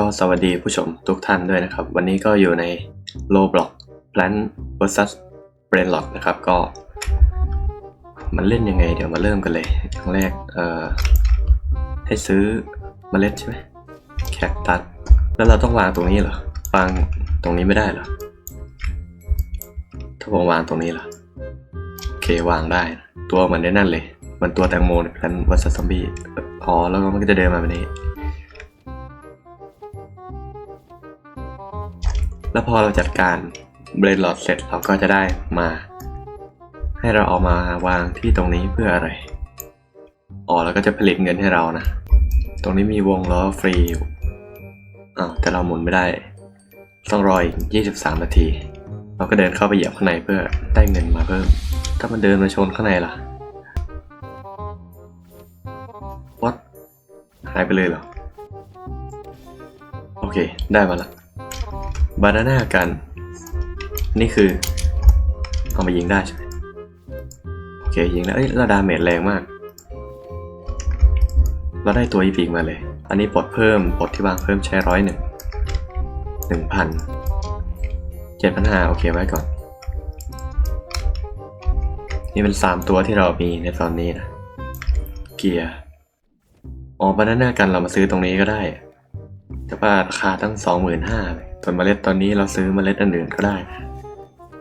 ก็สวัสดีผู้ชมทุกท่านด้วยนะครับ วันนี้ก็อยู่ใน Roblox Plant vs Brainlock นะครับ ก็ มันเล่นยังไง เดี๋ยวมาเริ่มกันเลยอย่างแรกเอ่อให้ซื้อเมล็ดใช่ไหมแคคตัสแล้วเราต้องวางตรงนี้เหรอวางตรงนี้ไม่ได้เหรอถ้าผมวางตรงนี้เหรอโอเควางได้ ตัวเหมือนในนั่นเลย มันตัวแตงโมใน Plant vs Zombie อ๋อแล้วก็มันก็จะเดินมาแบบนี้ แล้วพอเราจัดการเบรนหลอดเสร็จเราก็จะได้มา ให้เราเอามาวางที่ตรงนี้เพื่ออะไร อ๋อแล้วก็จะผลิตเงินให้เรานะ ตรงนี้มีวงล้อฟรีอยู่อ้าวแต่เราหมุนไม่ได้ต้องรออีก23 นาที เราก็เดินเข้าไปเหยียบข้างในเพื่อได้เงินมาเพิ่ม ถ้ามันเดินมาชนข้างในล่ะวัดหายไปเลยเหรอ โอเค ได้มาละ บานาน่ากัน นี่คือ เอามายิงได้ใช่ไหมโอเคยิงแล้วเอ้ยราดาเมจแรงมาก เราได้ตัวอีพิกมาเลย อันนี้ปลดเพิ่มปลดที่วางเพิ่มใช้ร้อยหนึ่งหนึ่งพันเจ็ดพันห้าโอเคไว้ก่อน นี่เป็นสามตัวที่เรามีในตอนนี้นะเกียร์อ๋อบานาน่ากันเรามาซื้อตรงนี้ก็ได้ แต่ว่าราคาตั้งสองหมื่นห้า ส่วนเมล็ดตอนนี้เราซื้อเมล็ดอันอื่นก็ได้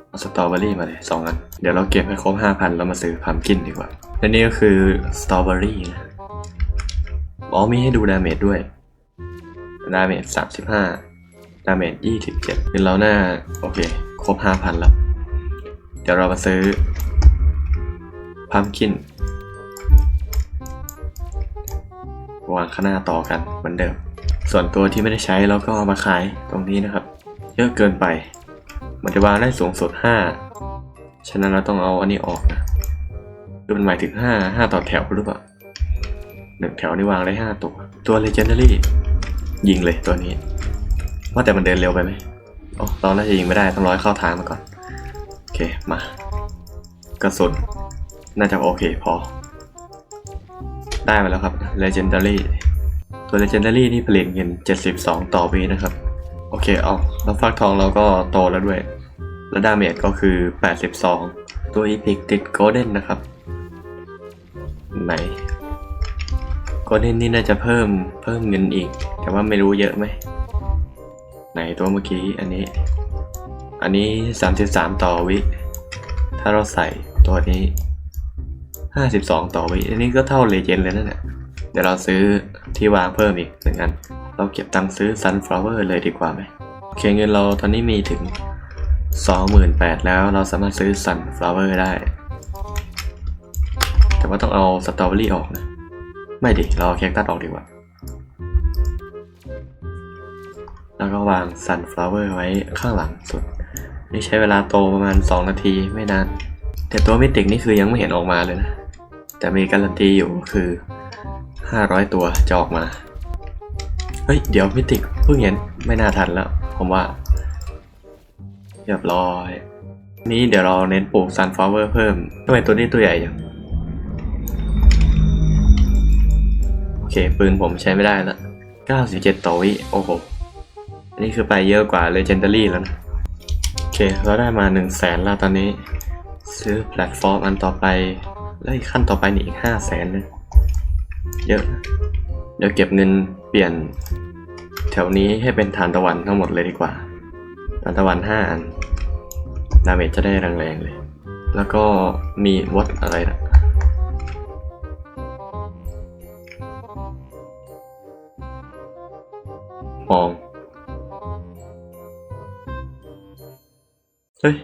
เอาสตรอเบอรี่มาเลยสองอัน เดี๋ยวเราเก็บให้ครบห้าพันแล้วมาซื้อพัมกินดีกว่า และนี่ก็คือสตรอเบอรี่นะอ๋อมีให้ดูดาเมจด้วย ดาเมจสามสิบห้าดาเมจยี่สิบเจ็ดเป็นเราหน้า โอเค ครบห้าพันแล้ว เดี๋ยวเรามาซื้อพัมกินวางข้างหน้าต่อกันเหมือนเดิม ส่วนตัวที่ไม่ได้ใช้เราก็เอามาขายตรงนี้นะครับ เยอะเกินไปมันจะวางได้สูงสุด 5 ฉะนั้นเราต้องเอาอันนี้ออกนะคือมันหมายถึง 5 5 ต่อแถวหรือเปล่าหนึ่งแถวนี่วางได้ 5 ตัว ตัว Legendary ยิงเลยตัวนี้ ว่าแต่มันเดินเร็วไปไหมโอ้เราน่าจะยิงไม่ได้ต้องร้อยเข้าทางมาก่อน โอเค มากระสุนน่าจะโอเคพอ ได้มาแล้วครับ Legendary ตัว Legendary นี่ผลิตเงิน 72 ต่อวีนะครับ โอเคเอาแล้วฟักทองเราก็โตแล้วด้วย แล้วดาเมจก็คือ 82 ตัว Epic ติด Golden นะครับ ไหน Golden นี่น่าจะเพิ่มเพิ่มเงินอีก แต่ว่าไม่รู้เยอะไหม ไหนตัวเมื่อกี้อันนี้ อันนี้ 33 ต่อวิ ถ้าเราใส่ตัวนี้ 52 ต่อวิ อันนี้ก็เท่าเลเจนเลยนั่นแหละ ดี๋ยวเราซื้อที่วางเพิ่มอีกหนึ่งอัน เราเก็บตังค์ซื้อ sunflower เลยดีกว่าไหมโอเคเงินเราตอนนี้มีถึง 28,000แล้วเราสามารถซื้อ sunflower ได้ แต่ว่าต้องเอาสตรอเบอรี่ออกนะ ไม่ดิ เราเอาแคคตัสออกดีกว่า แล้วก็วาง sunflower ไว้ข้างหลังสุด นี่ใช้เวลาโตประมาณ 2 นาทีไม่นาน แต่ตัวมิติกนี่คือยังไม่เห็นออกมาเลยนะ แต่มีการันตีอยู่คือ 500ตัวจะออกมา เฮ้ย เดี๋ยวมิติกเพิ่งเห็นไม่น่าทันแล้ว ผมว่า เรียบร้อย นี่เดี๋ยวเราเน้นปลูก sunflower เพิ่มทำไมตัวนี้ตัวใหญ่จังโอเค ปืนผมใช้ไม่ได้ละ97ต่อวิโอ้โห อันนี้คือไปเยอะกว่า legendary แล้วนะ โอเค เราได้มา 1 0 0 0 0แสนแล้วตอนนี้ ซื้อแพลตฟอร์มอันต่อไป แล้วอีกขั้นต่อไปนี่อีก 5 0 0แสนเลย เยอะ เดี๋ยวเก็บเงินเปลี่ยน แถวนี้ให้เป็นฐานตะวันทั้งหมดเลยดีกว่า ฐานตะวันห้าอัน ดาเมจจะได้แรงๆเลย แล้วก็มีวัดอะไรนะมอง เฮ้ย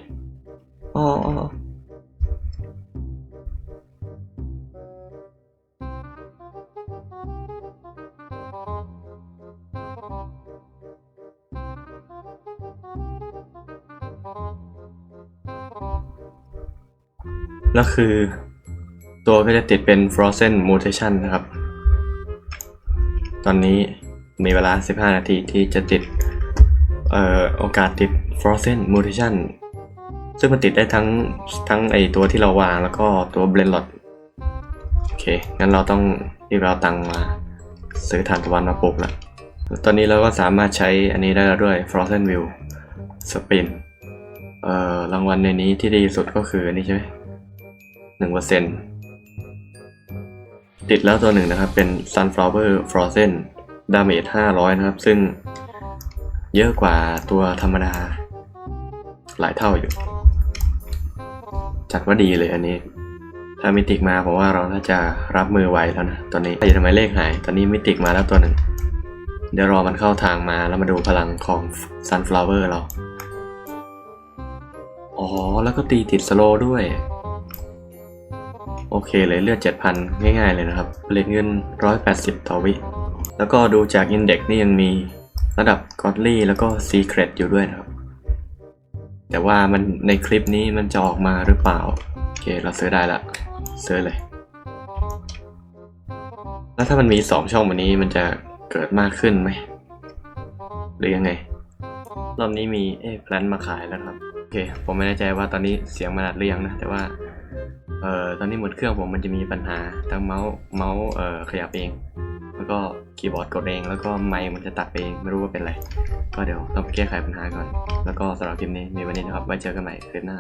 แล้วคือ ตัวก็จะติดเป็น frozen mutation นะครับ ตอนนี้มีเวลา 15 นาทีที่จะติดเอ่อโอกาสติด frozen mutation ซึ่งมันติดได้ทั้งทั้งไอตัวที่เราวางแล้วก็ตัว blend lot โอเค งั้นเราต้องรีบเอาตังมาซื้อฐานตะวันมาปลูกละตอนนี้เราก็สามารถใช้อันนี้ได้แล้วด้วย Frozen View Spin เอ่อรางวัลในนี้ที่ดีสุดก็คืออันนี้ใช่ไหม หนึ่งเปติดแล้วตัวหนึ่งนะครับเป็น Sunflower Frozen Damage 500 นะครับ ซึ่งเยอะกว่าตัวธรรมดา หลายเท่าอยู่ จัดว่าดีเลยอันนี้ ถ้ามิติกมาผมว่าเราน่าจะรับมือไวแล้วนะ ตอนนี้แต่ทำไมเลขหาย ตอนนี้มิติกมาแล้วตัวหนึ่ง เดี๋ยวรอมันเข้าทางมาแล้วมาดูพลังของ Sunflower เรา อ๋อ แล้วก็ตีติดสโลด้วย โอเคเลยเลือด 7,000 ง่ายๆเลยนะครับเหรียญเงิน 180 ต่อวิ แล้วก็ดูจากอินเด็กซ์นี่ยังมีระดับ Godly แล้วก็ Secret อยู่ด้วยนะครับ แต่ว่ามันในคลิปนี้มันจะออกมาหรือเปล่า โอเคเราซื้อได้ละซื้อเลย แล้วถ้ามันมี 2 ช่องแบบนี้มันจะเกิดมากขึ้นไหม หรือยังไง รอบนี้มีเอ๊ะแพลนมาขายแล้วครับ โอเค ผมไม่แน่ใจว่าตอนนี้เสียงมันอัดหรือยังนะ แต่ว่า เอ่อตอนนี้หมดเครื่องผมมันจะมีปัญหาทั้งเมาส์เมาส์เอ่อขยับเอง แล้วก็คีย์บอร์ดกดเอง แล้วก็ไมค์มันจะตัดเองไม่รู้ว่าเป็นอะไร ก็เดี๋ยวต้องไปแก้ไขปัญหาก่อน แล้วก็สำหรับคลิปนี้มีวันนี้นะครับไว้เจอกันใหม่คลิปหน้า